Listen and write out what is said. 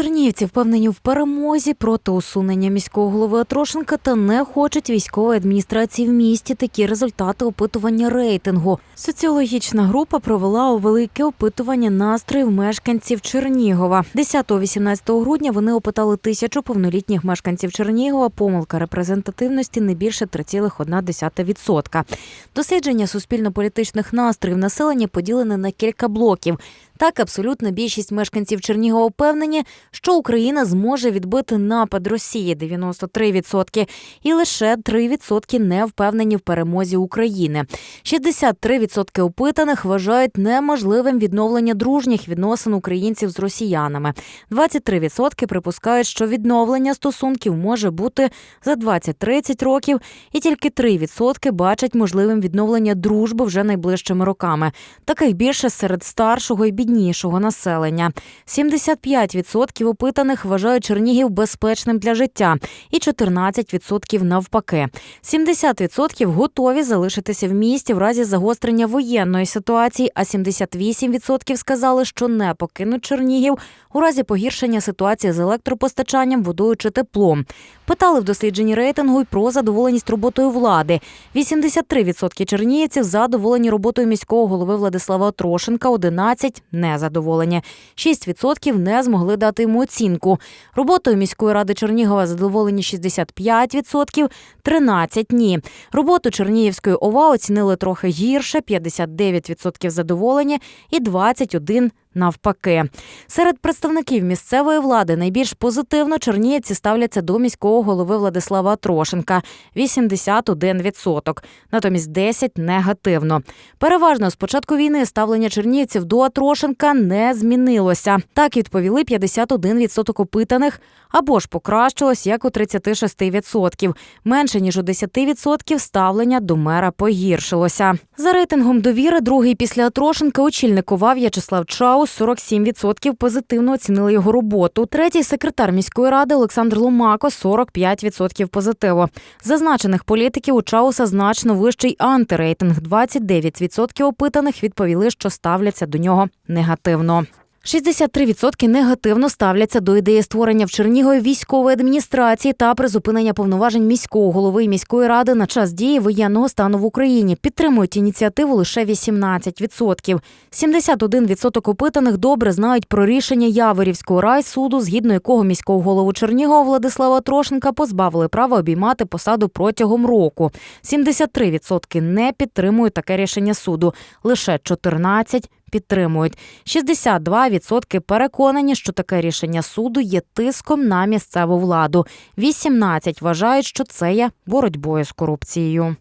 Чернігівці впевнені в перемозі проти усунення міського голови Атрошенка та не хочуть військової адміністрації в місті. Такі результати опитування рейтингу. Соціологічна група провела у велике опитування настроїв мешканців Чернігова. 10-18 грудня вони опитали тисячу повнолітніх мешканців Чернігова. Помилка репрезентативності не більше 3,1%. Дослідження суспільно-політичних настроїв населення поділене на кілька блоків. Так, абсолютна більшість мешканців Чернігова впевнені, що Україна зможе відбити напад Росії 93%, і лише 3% не впевнені в перемозі України. 63% опитаних вважають неможливим відновлення дружніх відносин українців з росіянами. 23% припускають, що відновлення стосунків може бути за 20-30 років, і тільки 3% бачать можливим відновлення дружби вже найближчими роками. Таких більше серед старшого і біднішого населення. 75% опитаних вважають Чернігів безпечним для життя, і 14% навпаки. 70% готові залишитися в місті в разі загострення воєнної ситуації, а 78% сказали, що не покинуть Чернігів у разі погіршення ситуації з електропостачанням, водою чи теплом. Питали в дослідженні рейтингу й про задоволеність роботою влади. 83% чернігівців задоволені роботою міського голови Владислава Трошенка, 11% – незадоволені. 6% не змогли дати йому оцінку. Роботою міської ради Чернігова задоволені 65%, 13% – ні. Роботу Чернігівської ОВА оцінили трохи гірше, 59% задоволені і 21% навпаки. Серед представників місцевої влади найбільш позитивно чернігівці ставляться до міського голови Владислава Трошенка 81%, натомість 10% негативно. Переважно з початку війни ставлення чернігівців до Атрошенка не змінилося. Так відповіли 51% опитаних або ж покращилось, як у 36%. Менше ніж у 10% ставлення до мера погіршилося. За рейтингом довіри, другий після Атрошенка очільник ОВА В'ячеслав Чаус 47% позитивно оцінили його роботу. Третій секретар міської ради Олександр Ломако 45% позитиву. Зазначених політиків у Чауса значно вищий антирейтинг. 29% опитаних відповіли, що ставляться до нього негативно. 63% негативно ставляться до ідеї створення в Чернігові військової адміністрації та призупинення повноважень міського голови і міської ради на час дії воєнного стану в Україні. Підтримують ініціативу лише 18%. 71% опитаних добре знають про рішення Яворівського райсуду, згідно якого міського голову Чернігова Владислава Трошенка позбавили права обіймати посаду протягом року. 73% не підтримують таке рішення суду. Лише 14% підтримують. 62% переконані, що таке рішення суду є тиском на місцеву владу. 18% вважають, що це є боротьбою з корупцією.